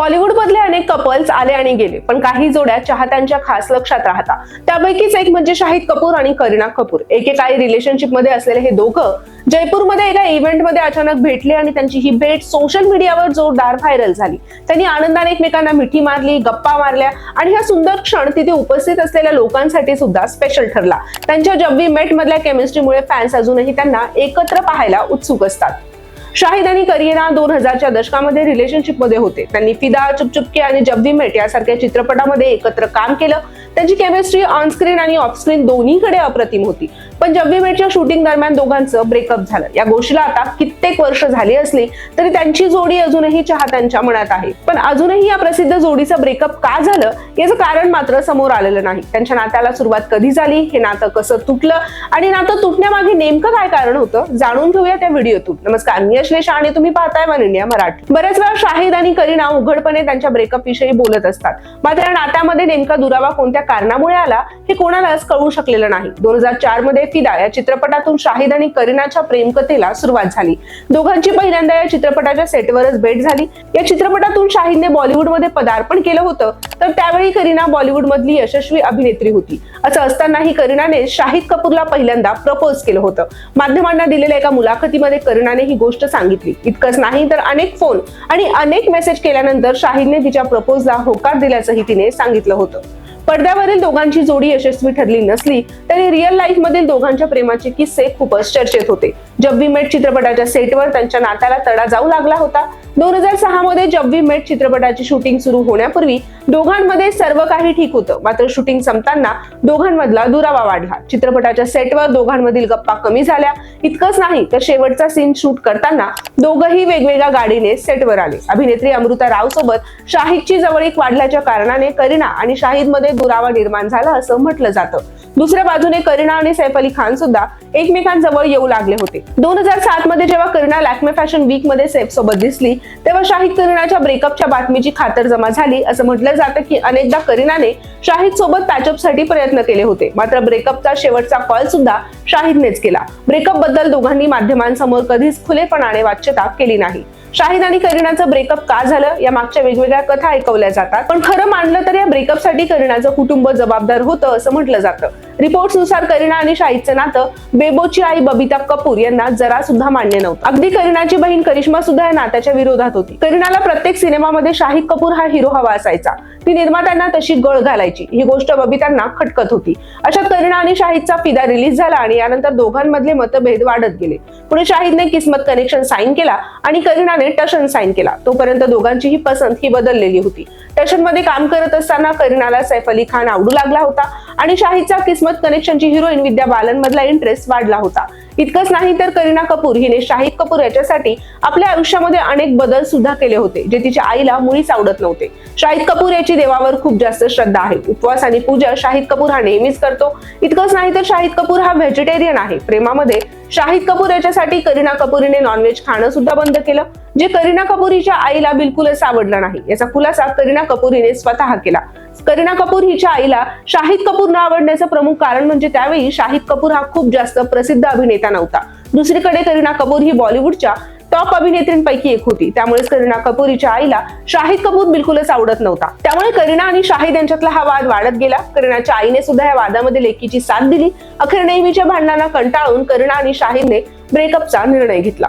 बॉलिवूड मधले अनेक कपल्स आले आणि गेले पण काही जोड्या चाहत्यांच्या खास लक्षात राहतात त्यापैकीच एक म्हणजे शाहिद कपूर आणि करीना कपूर. एकेकाळी रिलेशनशिपमध्ये असलेले हे दोघं जयपूरमध्ये एका इव्हेंटमध्ये अचानक भेटले आणि त्यांची ही भेट सोशल मीडियावर जोरदार व्हायरल झाली. त्यांनी आनंदाने एकमेकांना मिठी मारली गप्पा मारल्या आणि हा सुंदर क्षण तिथे उपस्थित असलेल्या लोकांसाठी सुद्धा स्पेशल ठरला. त्यांच्या जब्बी मेट मधल्या केमिस्ट्रीमुळे फॅन्स अजूनही त्यांना एकत्र पाहायला उत्सुक असतात. शाहिद आणि करिना दोन हजारच्या दशकामध्ये रिलेशनशिपमध्ये होते. त्यांनी फिदा चुपचुपके आणि जब वी मेट यासारख्या चित्रपटामध्ये एकत्र काम केलं. त्यांची केमिस्ट्री ऑनस्क्रीन आणि ऑफस्क्रीन दोन्हीकडे अप्रतिम होती. पण जब बेटच्या शूटिंग दरम्यान दोघांचं ब्रेकअप झालं. या गोष्टीला आता कित्येक वर्ष झाली असली तरी त्यांची जोडी अजूनही चाहत्यांच्या मनात आहे. पण अजूनही या प्रसिद्ध जोडीचं ब्रेकअप का झालं याचं कारण मात्र समोर आलेलं नाही. त्यांच्या नात्याला सुरुवात कधी झाली हे नातं कसं तुटलं आणि नातं तुटण्यामागे नेमकं काय कारण होतं जाणून घेऊया त्या व्हिडिओतून. नमस्कार मी अश्लेषा आणि तुम्ही पाहताय वन इंडिया मराठी. बऱ्याच वेळा शाहिद आणि करीना उघडपणे त्यांच्या ब्रेकअप विषयी बोलत असतात. मात्र या नात्यामध्ये नेमका दुरावा कोणत्या कारणामुळे आला हे कोणालाच कळू शकलेलं नाही. दोन हजार चारमध्ये फिदा या चित्रपटातून शाहिद आणि करीनाच्या प्रेमकथेला सुरुवात झाली. दोघांची पहिल्यांदा या चित्रपटाच्या सेटवरच भेट झाली. या चित्रपटातून शाहिदने बॉलिवूडमध्ये पदार्पण केलं होतं तर त्यावेळी करीना बॉलिवूडमधली यशस्वी अभिनेत्री होती. असं असतानाही करीनाने शाहिद कपूरला पहिल्यांदा प्रपोज केलं होतं. माध्यमांना दिलेल्या एका मुलाखतीमध्ये करीनाने ही गोष्ट सांगितली. इतकंच नाही तर अनेक फोन आणि अनेक मेसेज केल्यानंतर शाहिदने तिच्या प्रपोजला होकार दिल्याचंही तिने सांगितलं होतं. पडद्यावरील दोघांची जोडी यशस्वी ठरली नसली तरी रिअल लाईफ मधील दोघांच्या प्रेमाचे किस्से खूपच चर्चेत होते. जब वी मेट चित्रपटाच्या सेटवर त्यांच्या नात्याला तडा जाऊ लागला होता. दोन हजार सहा मध्ये जब वी मेट चित्रपटाची शूटिंग सुरू होण्यापूर्वी दोघांमध्ये सर्व काही ठीक होतं. मात्र शूटिंग संपताना दोघांमधला दुरावा वाढला. चित्रपटाच्या सेटवर दोघांमधील गप्पा कमी झाल्या. इतकंच नाही तर शेवटचा सीन शूट करताना दोघंही वेगवेगळ्या गाडीने सेटवर आले. अभिनेत्री अमृता राव सोबत शाहिदची जवळीक वाढल्याच्या कारणाने करीना आणि शाहिदमध्ये दुरावा निर्माण झाला असं म्हटलं जातं. दुसऱ्या बाजूने करीना आणि सैफ अली खान सुद्धा एकमेकांजवळ येऊ लागले होते. दोन हजार सात मध्ये जेव्हा करीना लॅक्मे फॅशन वीकमध्ये सैफ सोबत दिसली तेव्हा शाहिद करीनाच्या ब्रेकअपच्या बातमीची खातर जमा झाली असं म्हटलं जातं की अनेकदा करीनाने शाहिद सोबत पॅचअपसाठी प्रयत्न केले होते. मात्र ब्रेकअपचा शेवटचा कॉल सुद्धा शाहिदनेच केला. ब्रेकअपबद्दल दोघांनी माध्यमांसमोर कधीच खुलेपणाने वाच्यता केली नाही. शाहिद आणि करीनाचं ब्रेकअप का झालं? या मागच्या वेगवेगळ्या कथा ऐकवल्या जातात. पण खरं मानलं तर या ब्रेकअपसाठी करीनाचं कुटुंब जबाबदार होतं असं म्हटलं जातं. रिपोर्ट्सनुसार करीना आणि शाहिदचं नातं बेबोची आई बबिता कपूर यांना जरा सुद्धा मान्य नव्हतं. अगदी करीनाची बहीण करिश्मा सुद्धा या नात्याच्या विरोधात होती. करीनाला प्रत्येक सिनेमामध्ये शाहिद कपूर हा हिरो हवा असायचा. ती निर्मात्यांना तशी गळ घालायची. ही गोष्ट बबितांना खटकत होती. अशा करीना आणि शाहिदचा फिदा रिलीज झाला आणि यानंतर दोघांमधले मतभेद वाढत गेले. पुढे शाहिदने किस्मत कनेक्शन साईन केला आणि करीनाने टशन साईन केला. तोपर्यंत दोघांची ही पसंत ही बदललेली होती. टशनमध्ये काम करत असताना करीनाला सैफ अली खान आवडू लागला होता आणि शाहिदचा किस्मत कनेक्शनची हिरोईन विद्या बालन मधला इंटरेस्ट वाढला होता. इतकंच नाही तर करीना कपूर हिने शाहिद कपूर याच्यासाठी आपल्या आयुष्यामध्ये अनेक बदल सुद्धा केले होते जे तिच्या आईला मुळीच आवडत नव्हते. शाहिद कपूर याची देवावर खूप जास्त श्रद्धा आहे. उपवास आणि पूजा शाहिद कपूर हा नेहमीच करतो. इतकंच नाही तर शाहिद कपूर हा व्हेजिटेरियन आहे. प्रेमामध्ये शाहिद कपूर याच्यासाठी करीना कपूर हिने नॉनव्हेज खाणं सुद्धा बंद केलं जे करीना कपूर हिच्या आईला बिलकुलच आवडलं नाही. याचा खुलासा करीना कपूर हिने स्वतः केला. करीना कपूर हिच्या आईला शाहिद कपूर न आवडण्याचं प्रमुख कारण म्हणजे त्यावेळी शाहिद कपूर हा खूप जास्त प्रसिद्ध अभिनेता अभिनेता नव्हता. दुसरीकडे करीना कपूर ही बॉलिवूडच्या टॉप अभिनेत्रींपैकी एक होती. त्यामुळेच करीना कपूर हिच्या आईला शाहिद कपूर बिलकुलच आवडत नव्हता. त्यामुळे करीना आणि शाहिद यांच्यातला हा वाद वाढत गेला. करीनाच्या आईने सुद्धा या वादामध्ये लेकीची साथ दिली. अखेर नेहमीच्या भांडणांना कंटाळून करीना आणि शाहिदने ब्रेकअपचा निर्णय घेतला.